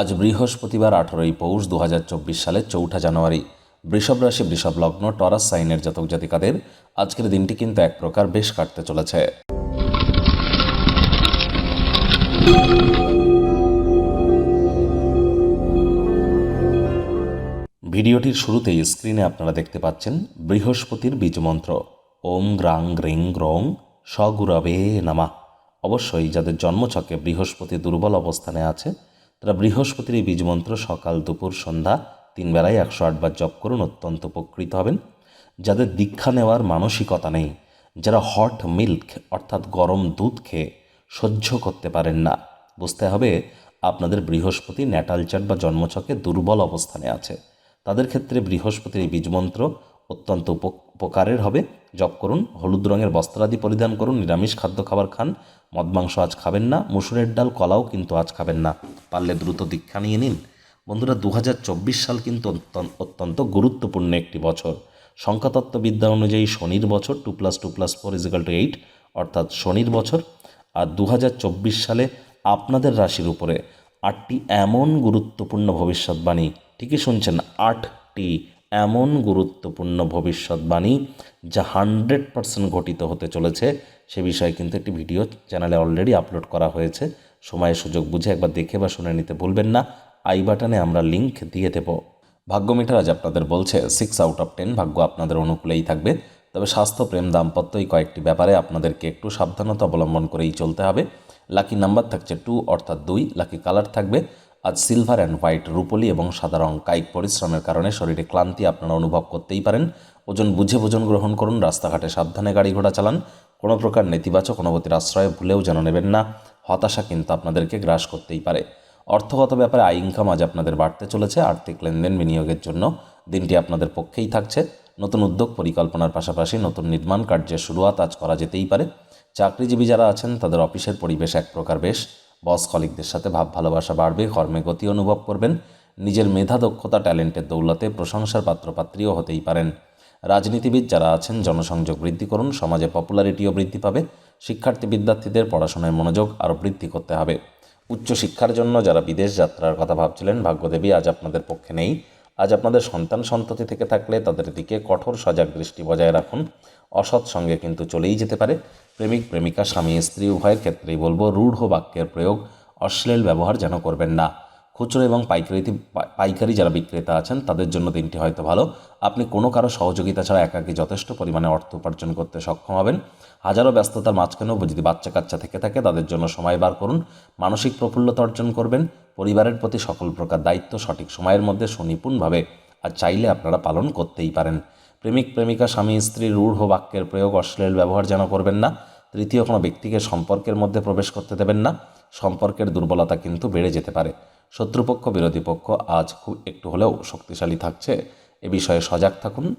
আজ বৃহস্পতিবার আঠারোই পৌষ দু সালের চৌঠা জানুয়ারি। বৃষভ রাশি, বৃষভ লগ্ন, টরাস সাইনের জাতক জাতিকাদের আজকের দিনটি কিন্তু এক প্রকার বেশ কাটতে চলেছে। ভিডিওটির শুরুতেই স্ক্রিনে আপনারা দেখতে পাচ্ছেন বৃহস্পতির বীজমন্ত্র ওম গ্রাং গ্রিং গ্রং স্বগুরবে নামা। অবশ্যই যাদের জন্মছকে বৃহস্পতি দুর্বল অবস্থানে আছে তারা বৃহস্পতির এই বীজমন্ত্র সকাল দুপুর সন্ধ্যা তিন বেলায় একশো আটবার জপ করুন, অত্যন্ত উপকৃত হবেন। যাদের দীক্ষা নেওয়ার মানসিকতা নেই, যারা হট মিল্ক অর্থাৎ গরম দুধ খেয়ে সহ্য করতে পারেন না, বুঝতে হবে আপনাদের বৃহস্পতি ন্যাটাল চার্ট বা জন্মছকে দুর্বল অবস্থানে আছে। তাদের ক্ষেত্রে বৃহস্পতির এই বীজমন্ত্র অত্যন্ত উপ- উপকারের হবে। জপ করুন, হলুদ রঙের বস্ত্রাদি পরিধান করুন, নিরামিষ খাদ্য খাবার খান। মদ মাংস আজ খাবেন না, মুসুরের ডাল, কলাও কিন্তু আজ খাবেন না। পারলে দ্রুত দীক্ষা নিয়ে নিন। বন্ধুরা দু হাজার চব্বিশ সাল কিন্তু অত্যন্ত- অত্যন্ত গুরুত্বপূর্ণ একটি বছর। সংখ্যাতত্ত্ববিদ্যা অনুযায়ী শনির বছর two plus two plus four is equal to eight, অর্থাৎ শনির বছর। আর দু হাজার চব্বিশ সালে আপনাদের রাশির উপরে আটটি এমন গুরুত্বপূর্ণ ভবিষ্যৎবাণী। ঠিকই শুনছেন, আটটি এমন গুরুত্বপূর্ণ ভবিষ্যৎবাণী যা হান্ড্রেড পার্সেন্ট ঘটিত হতে চলেছে, সে বিষয়ে কিন্তু একটি ভিডিও চ্যানেলে অলরেডি আপলোড করা হয়েছে। সময় সুযোগ বুঝে একবার দেখে বা শুনে নিতে ভুলবেন না। আই বাটনে আমরা লিংক দিয়ে দেব। ভাগ্য মিটার আজ আপনাদের বলছে সিক্স আউট অফ টেন ভাগ্য আপনাদের অনুকূলেই থাকবে। তবে স্বাস্থ্য, প্রেম, দাম্পত্য এই কয়েকটি ব্যাপারে আপনাদেরকে একটু সাবধানতা অবলম্বন করেই চলতে হবে। লাকি নাম্বার থাকছে টু অর্থাৎ দুই। লাকি কালার থাকবে। আজ সিলভার অ্যান্ড হোয়াইট রূপলি এবং সাদা রং কায়িক পরিশ্রমের কারণে শরীরে ক্লান্তি আপনারা অনুভব করতেই পারেন। ওজন বুঝে ভোজন গ্রহণ করুন, রাস্তাঘাটে সাবধানে গাড়ি ঘোড়া চালান। কোনো প্রকার নেতিবাচক অনুভূতির আশ্রয় ভুলেও যেন নেবেন না, হতাশা কিন্তু আপনাদেরকে গ্রাস করতেই পারে। অর্থগত ব্যাপারে আয় ইনকাম আজ আপনাদের বাড়তে চলেছে, আর্থিক লেনদেন বিনিয়োগের জন্য দিনটি আপনাদের পক্ষেই থাকছে। নতুন উদ্যোগ পরিকল্পনার পাশাপাশি নতুন নির্মাণ কার্যের শুরুয়াত আজ করা যেতেই পারে। চাকরিজীবী যারা আছেন, তাদের অফিসের পরিবেশ এক প্রকার বেশ। বস কলিকদের সাথে ভাব ভালোবাসা বাড়বে, কর্মে গতি অনুভব করবেন, নিজের মেধা, দক্ষতা, ট্যালেন্টের দৌলতে প্রশংসার পাত্রপাত্রীও হতেই পারেন। রাজনীতিবিদ যারা আছেন, জনসংযোগ বৃদ্ধি করুন, সমাজে পপুলারিটিও বৃদ্ধি পাবে, শিক্ষার্থী বিদ্যার্থীদের পড়াশোনায় মনোযোগ আরও বৃদ্ধি করতে হবে। উচ্চশিক্ষার জন্য যারা বিদেশ যাত্রার কথা ভাবছিলেন, ভাগ্যদেবী আজ আপনাদের পক্ষে নেই। আজ আপনাদের সন্তান সন্ততি থেকে থাকলে তাদের দিকে কঠোর সজাগ দৃষ্টি বজায় রাখুন। অসৎ সঙ্গে কিন্তু চলেই যেতে পারে। প্রেমিক, প্রেমিকা, স্বামী, স্ত্রী, উভয়ের ক্ষেত্রেই বলব রূঢ় বাক্যের প্রয়োগ, অশ্লীল ব্যবহার যেন করবেন না। খুচরো এবং পাইকারিতে পাইকারি যারা বিক্রেতা আছেন, তাদের জন্য দিনটি হয়তো ভালো। আপনি কোনো কারও সহযোগিতা ছাড়া একাকি যথেষ্ট পরিমাণে অর্থ উপার্জন করতে সক্ষম হবেন। হাজারো ব্যস্ততার মাঝখানেও যদি বাচ্চা কাচ্চা থেকে থাকে, তাদের জন্য সময় বার করুন। মানসিক প্রফুল্লতা অর্জন করবেন। পরিবারের প্রতি সকল প্রকার দায়িত্ব সঠিক সময়ের মধ্যে সুনিপুণভাবে আর চাইলে আপনারা পালন করতেই পারেন। প্রেমিক, প্রেমিকা, স্বামী স্ত্রীর রূঢ় বাক্যের প্রয়োগ, অশ্লীল ব্যবহার যেন করবেন না। তৃতীয় কোনো ব্যক্তিকে সম্পর্কের মধ্যে প্রবেশ করতে দেবেন না। সম্পর্কের দুর্বলতা কিন্তু বেড়ে যেতে পারে। শত্রুপক্ষ বিরোধী পক্ষ আজ খুব একটু হলেও শক্তিশালী থাকছে। এ বিষয়ে সজাগ থাকুন।